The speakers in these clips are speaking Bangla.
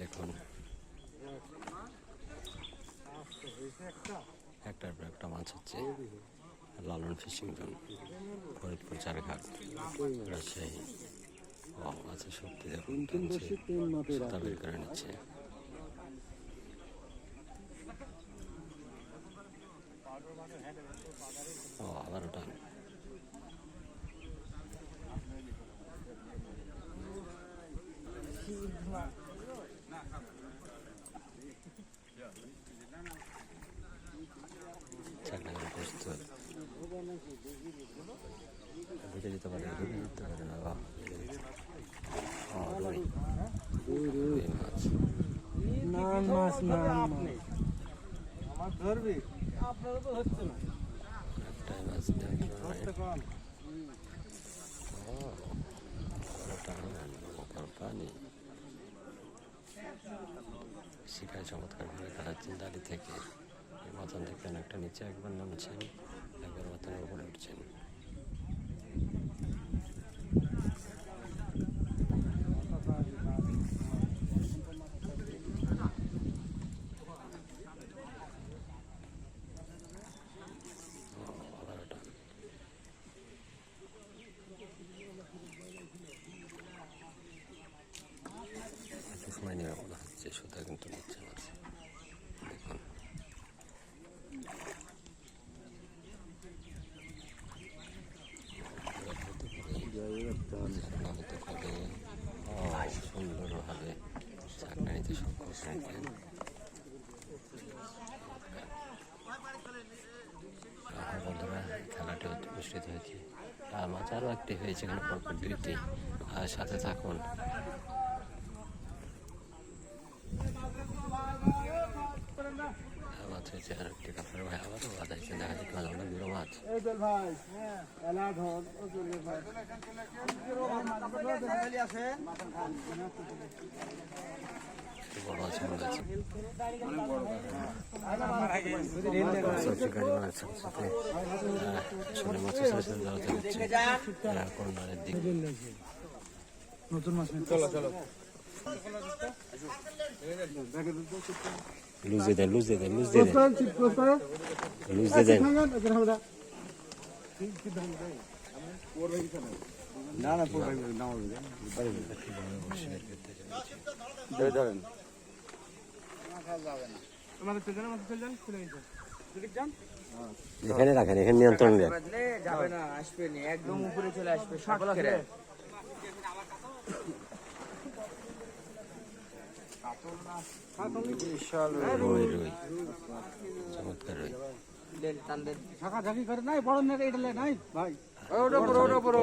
দেখুন। একটার পর একটা মাছ হচ্ছে লালন ফিশিং জোন ফরিদপুর চারঘাট, রাজশাহী। ও মাছের শক্তি দেখুন সুতা বের করে নিচ্ছে। ও আবারও টান। দিতে পারে দিতে পারে না বাহ। ও রুই রুই মাছ নান মাছ। নান আমার ধরবি? আপনারা তো হচ্ছে না। একটাই মাছ পানি শিকায় চমৎকার করে কাটাচ্ছেন দাড়ি থেকে। এই মাথা থেকে অনেকটা নিচে একবার নামছেন একবার মাথার উপরে উঠছেন ও, আবারও টান। একটু সময় নেবে মনে হচ্ছে সুতা কিন্তু নিচ্ছে মাছ দেখুন হতে পারে ও সুন্দরভাবে চাকরি নিতে সক্ষম হয়েছেন হ্যাঁ, বন্ধুরা খেলাটি অনুষ্ঠিত হয়েছে আর মাছ আরও একটি হয়েছে এখানে পরপর দুইটি আর সাথে থাকুন মাছ হয়েছে আর একটি কাপড় ভাই আবারও দেখা যাচ্ছে মাছ অনেক বড় মাছ এই চলে ভাই বড় আছে মনে গাড়ি মাছ সাথে না না ধরেন এখানে রাখেন এখানে নিয়ন্ত্রণ দেন যাবে না আসবে না একদম উপরে চলে আসবে শর্ট করে বিশাল রুই রুই চমৎকার রুই দেন টান দেন ঝাঁকা ঝাঁকি করে নাই বড় নেট এটা নাই ভাই ওটা বড় ওটা বড়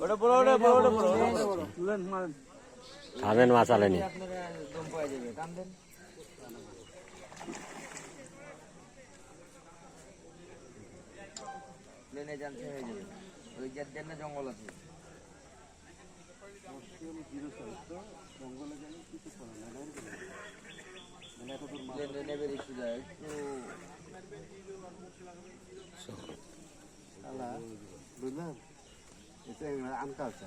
ওটা বড় ওটা বড় ওটা বড় তুলেন মারেন ছাড়েন মাছ আলেনি যাবে প্লেনে জানতে হয়ে যাবে। ওই যার জন্য জঙ্গল আছে। নেবে যায় একটু আলা এটা আমটা আছে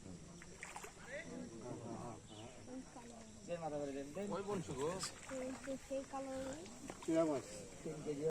দেন মাথা করে